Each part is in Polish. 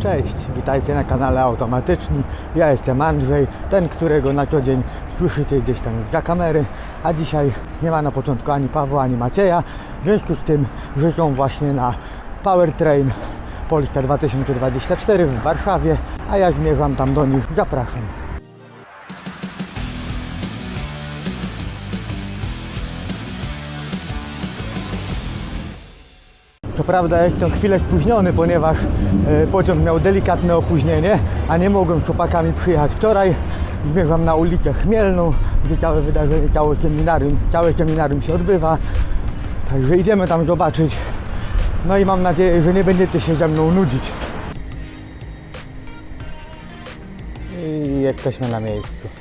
Cześć, witajcie na kanale Automatyczni. Ja jestem Andrzej, ten, którego na co dzień słyszycie gdzieś tam za kamery, a dzisiaj nie ma na początku ani Pawła, ani Macieja, w związku z tym, że są właśnie na Powertrain Polska 2024 w Warszawie, a ja zmierzam tam do nich. Zapraszam. Co prawda jestem chwilę spóźniony, ponieważ e, pociąg miał delikatne opóźnienie, a nie mogłem z chłopakami przyjechać wczoraj. Zmierzam na ulicę Chmielną, gdzie całe wydarzenie, całe seminarium, całe seminarium się odbywa. Także idziemy tam zobaczyć. No i mam nadzieję, że nie będziecie się ze mną nudzić. I jesteśmy na miejscu.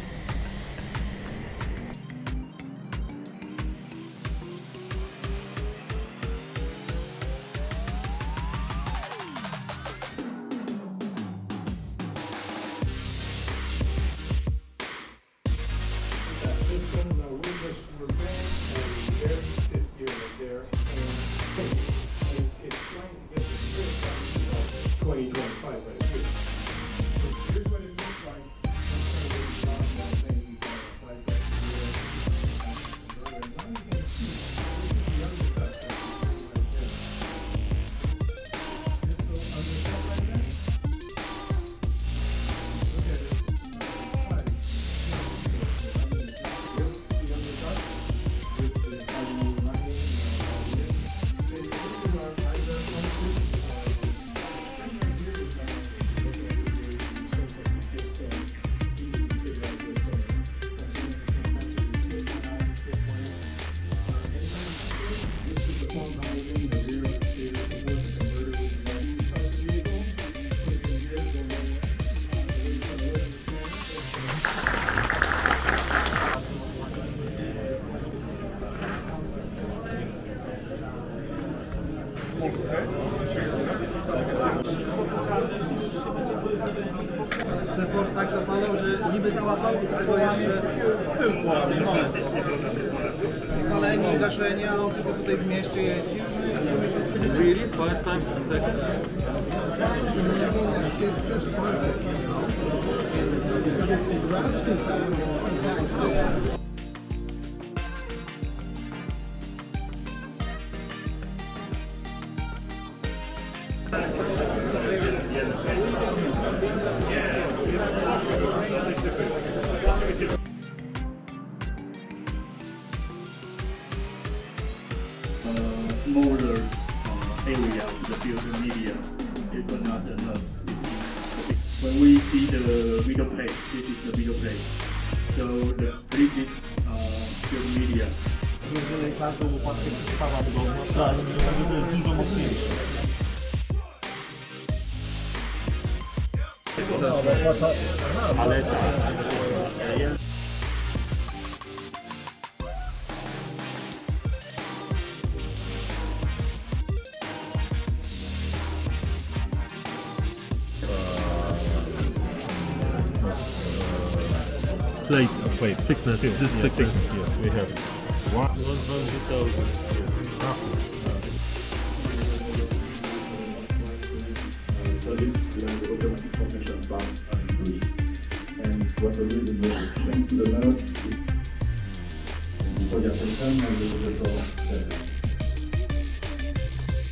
Palenie, gaszenie, a on tylko tutaj w mieście jeździł. Really? Five times a second? uh, smaller uh, area of the filter media. It not enough. When we see the middle plate, this is the middle plate. So the rigid uh, filter media każdą łopatkę przystała do domu, to jest dużo mocniejsze. ale plate, wait, thickness, this is the thickness here. We have one, 100,000. so this the automatic transmission bounce and increase. And what the reason was thanks to the nerve, it podia ten jakby żeby to przeżyć.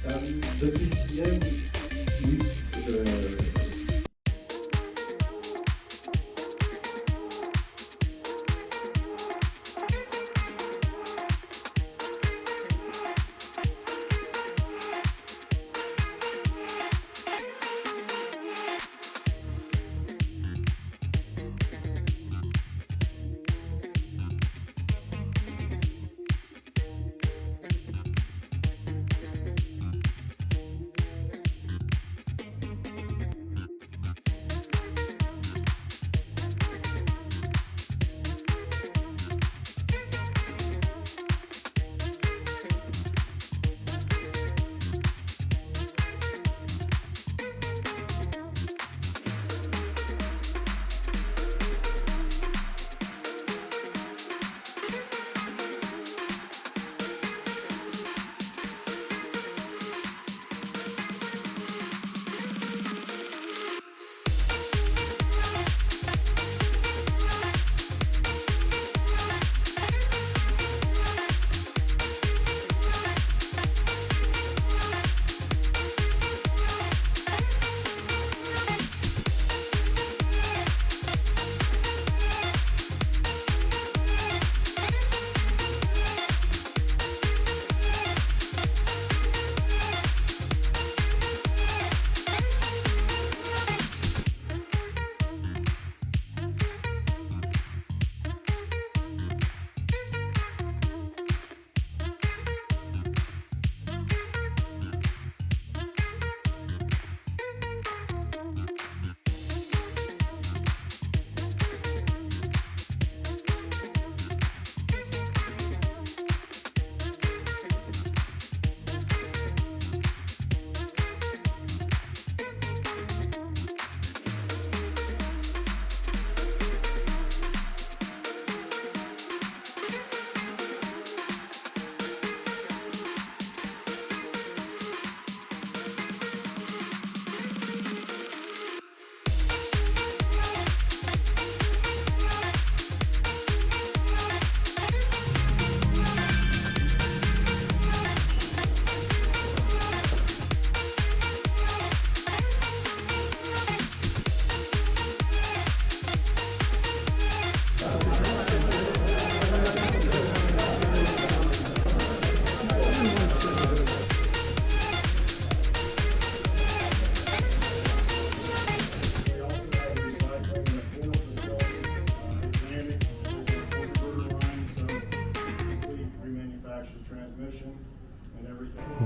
Tam wypisuje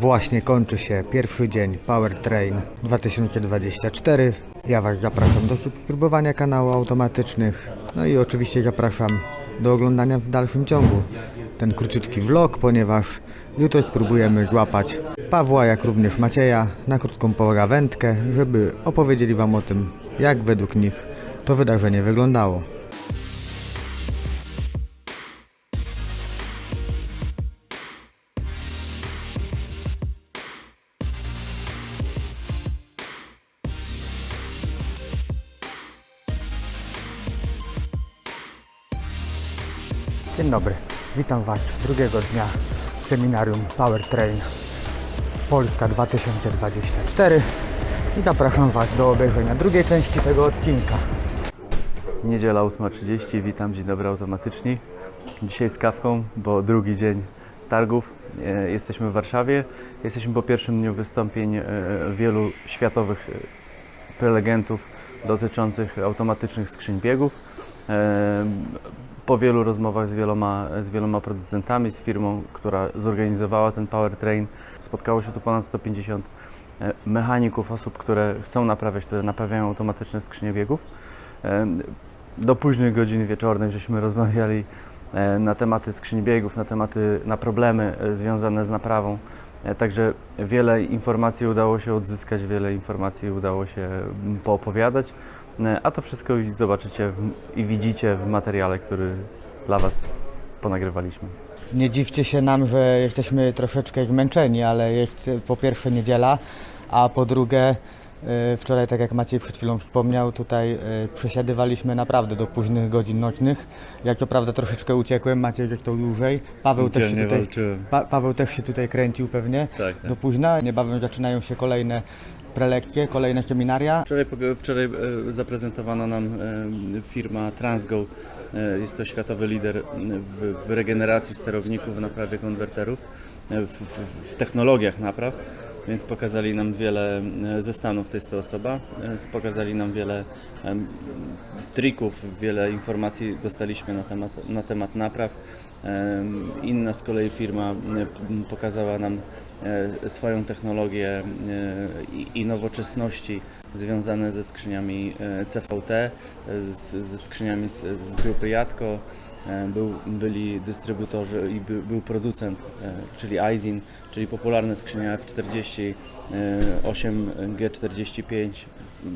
Właśnie kończy się pierwszy dzień Powertrain 2024. Ja Was zapraszam do subskrybowania kanału automatycznych. No i oczywiście zapraszam do oglądania w dalszym ciągu ten króciutki vlog, ponieważ jutro spróbujemy złapać Pawła, jak również Macieja na krótką pogawędkę, żeby opowiedzieli Wam o tym, jak według nich to wydarzenie wyglądało. Witam Was drugiego dnia seminarium Powertrain Polska 2024 i zapraszam Was do obejrzenia drugiej części tego odcinka. Niedziela 8.30, witam, dzień dobry automatyczni. Dzisiaj z kawką, bo drugi dzień targów. E, Jesteśmy w Warszawie. Jesteśmy po pierwszym dniu wystąpień e, wielu światowych e, prelegentów dotyczących automatycznych skrzyń biegów. Po wielu rozmowach z wieloma, z wieloma producentami, z firmą, która zorganizowała ten powertrain, spotkało się tu ponad 150 e, mechaników, osób, które chcą naprawiać, które naprawiają automatyczne skrzynie biegów. Do późnych godzin wieczornych żeśmy rozmawiali e, na tematy skrzyń biegów, na tematy, na problemy e, związane z naprawą. Także wiele informacji udało się odzyskać, wiele informacji udało się poopowiadać, a to wszystko zobaczycie i widzicie w materiale, który dla Was ponagrywaliśmy. Nie dziwcie się nam, że jesteśmy troszeczkę zmęczeni, ale jest e, po pierwsze niedziela, a po drugie e, wczoraj, tak jak Maciej przed chwilą wspomniał, tutaj e, przesiadywaliśmy naprawdę do późnych godzin nocnych. Ja co prawda troszeczkę uciekłem, Maciej zresztą dłużej. Paweł też, się tutaj, pa, Paweł też się tutaj kręcił pewnie Tak, tak. do późna. Niebawem zaczynają się kolejne prelekcje, kolejne seminaria. Wczoraj, wczoraj e, zaprezentowano nam e, firma Transgo. E, Jest to światowy lider w, regeneracji sterowników, w naprawie konwerterów, w, w, technologiach napraw. Więc pokazali nam wiele ze Stanów, to jest to osoba. Pokazali nam wiele trików, wiele informacji dostaliśmy na temat, na temat napraw. Inna z kolei firma pokazała nam swoją technologię e, i- nowoczesności związane ze skrzyniami e, CVT, e, ze skrzyniami z, grupy Jatko. E, Był, byli dystrybutorzy i by, był producent, e, czyli Aizin, czyli popularne skrzynia F40, e, 8G45.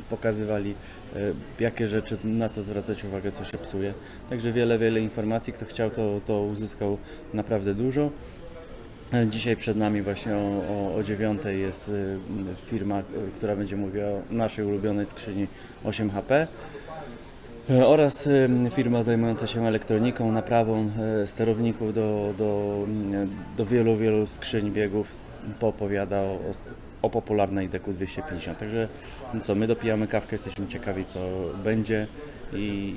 Pokazywali e, jakie rzeczy, na co zwracać uwagę, co się psuje. Także wiele, wiele informacji. Kto chciał, to, to uzyskał naprawdę dużo. Dzisiaj przed nami właśnie o, o, o 9 jest y, firma, y, która będzie mówiła o naszej ulubionej skrzyni 8HP e, oraz y, firma zajmująca się elektroniką, naprawą sterowników do, do, do wielu, wielu skrzyń biegów poopowiada o, o, popularnej DQ250. Także co, my dopijamy kawkę, jesteśmy ciekawi co będzie i,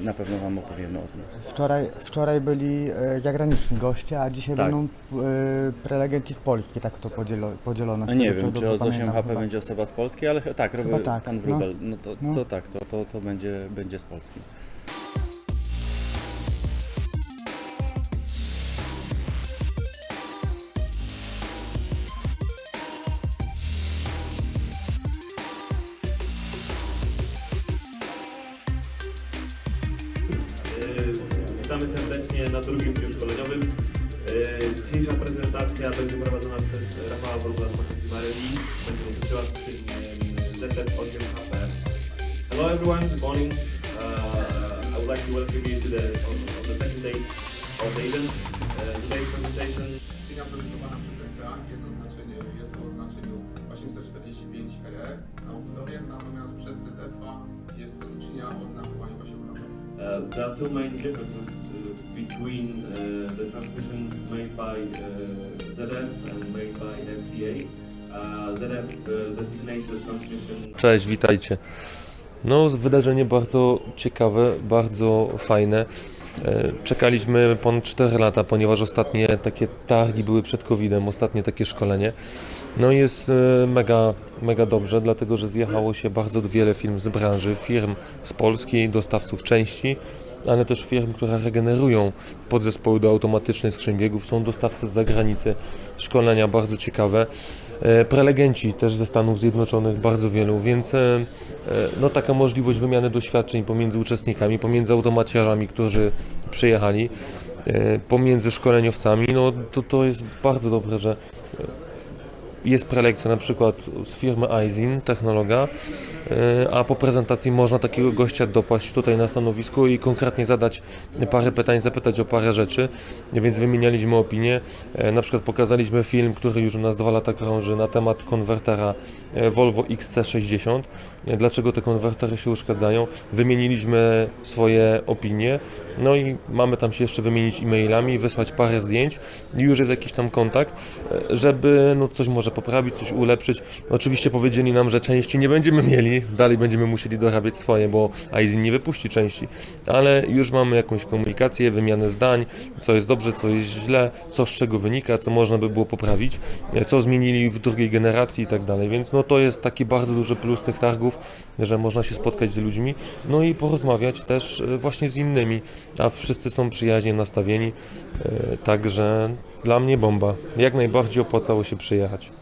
i, na pewno Wam opowiemy o tym. Wczoraj, wczoraj byli e, zagraniczni goście, a dzisiaj Tak. będą e, prelegenci z Polski, tak to podzielo, podzielono. A nie wiem, czy o 8 pamiętam HP będzie osoba z Polski, ale ch- tak, robię tak, pan no. Wróbel, no, to, No. to tak, to, to, to będzie, będzie z Polski. Będzie dotyczyła skrzyni ZF8HP. Hello everyone, good morning. Uh, I would like to welcome you to the, on, on the second day of the event. Uh, today's presentation Skrzynia prezentowana przez ECA jest, oznaczenie, jest o oznaczeniu 845 RE na obudowie, natomiast przed ZF-a jest to skrzynia o znakowaniu 8 HP. Uh, there are two main differences uh, between uh, the transmission made by uh, ZF and made by FCA. Transmission Cześć, witajcie. No, wydarzenie bardzo ciekawe, bardzo fajne. E, Czekaliśmy ponad 4 lata, ponieważ ostatnie takie targi były przed COVID-em, ostatnie takie szkolenie. No jest e, mega, mega dobrze, dlatego że zjechało się bardzo wiele firm z branży, firm z Polski, dostawców części ale też firm, które regenerują podzespoły do automatycznych skrzyń biegów. Są dostawcy z zagranicy, szkolenia bardzo ciekawe. E, Prelegenci też ze Stanów Zjednoczonych, bardzo wielu, więc e, e, no, taka możliwość wymiany doświadczeń pomiędzy uczestnikami, pomiędzy automaciarzami, którzy przyjechali, pomiędzy szkoleniowcami, no to, to jest bardzo dobre, że jest prelekcja na przykład z firmy Aizin, technologa, a po prezentacji można takiego gościa dopaść tutaj na stanowisku i konkretnie zadać parę pytań, zapytać o parę rzeczy, więc wymienialiśmy opinie. E, Na przykład pokazaliśmy film, który już u nas dwa lata krąży na temat konwertera e, Volvo XC60. E, Dlaczego te konwertery się uszkadzają? Wymieniliśmy swoje opinie, no i mamy tam się jeszcze wymienić e-mailami, wysłać parę zdjęć i już jest jakiś tam kontakt, e, żeby no, coś może poprawić, coś ulepszyć. Oczywiście powiedzieli nam, że części nie będziemy mieli, dalej będziemy musieli dorabiać swoje, bo Aizin nie wypuści części, ale już mamy jakąś komunikację, wymianę zdań, co jest dobrze, co jest źle, co z czego wynika, co można by było poprawić, co zmienili w drugiej generacji i tak dalej, więc no to jest taki bardzo duży plus tych targów, że można się spotkać z ludźmi, no i porozmawiać też e, właśnie z innymi, a wszyscy są przyjaźnie nastawieni, e, także dla mnie bomba. Jak najbardziej opłacało się przyjechać.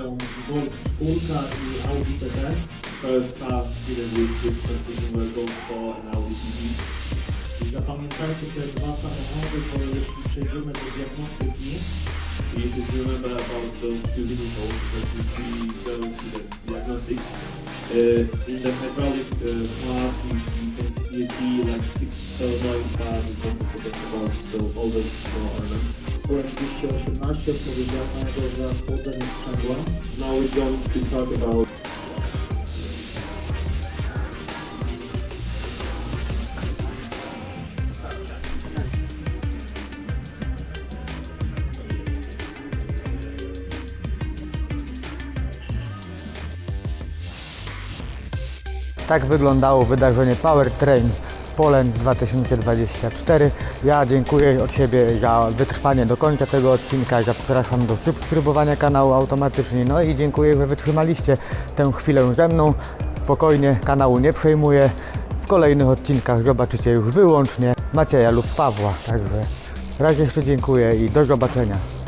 są i Audi TT. First class student with this consumer goes for an Audi TT. I zapamiętajcie te dwa samochody, bo jeśli przejdziemy do diagnostyki, You need to remember about those two vehicles that you see those in the diagnostics. Uh, in the hydraulic uh, class, you, you, can, you see like six in front of the so all those elements. Byłem 218 odpowiedzialnego za chłodzenie sprzęgła. Now we're going to talk about Tak wyglądało wydarzenie Powertrain Poland 2024. Ja dziękuję od siebie za wytrwanie do końca tego odcinka. Zapraszam do subskrybowania kanału automatycznie. No i dziękuję, że wytrzymaliście tę chwilę ze mną. Spokojnie, kanału nie przejmuję. W kolejnych odcinkach zobaczycie już wyłącznie Macieja lub Pawła. Także raz jeszcze dziękuję i do zobaczenia.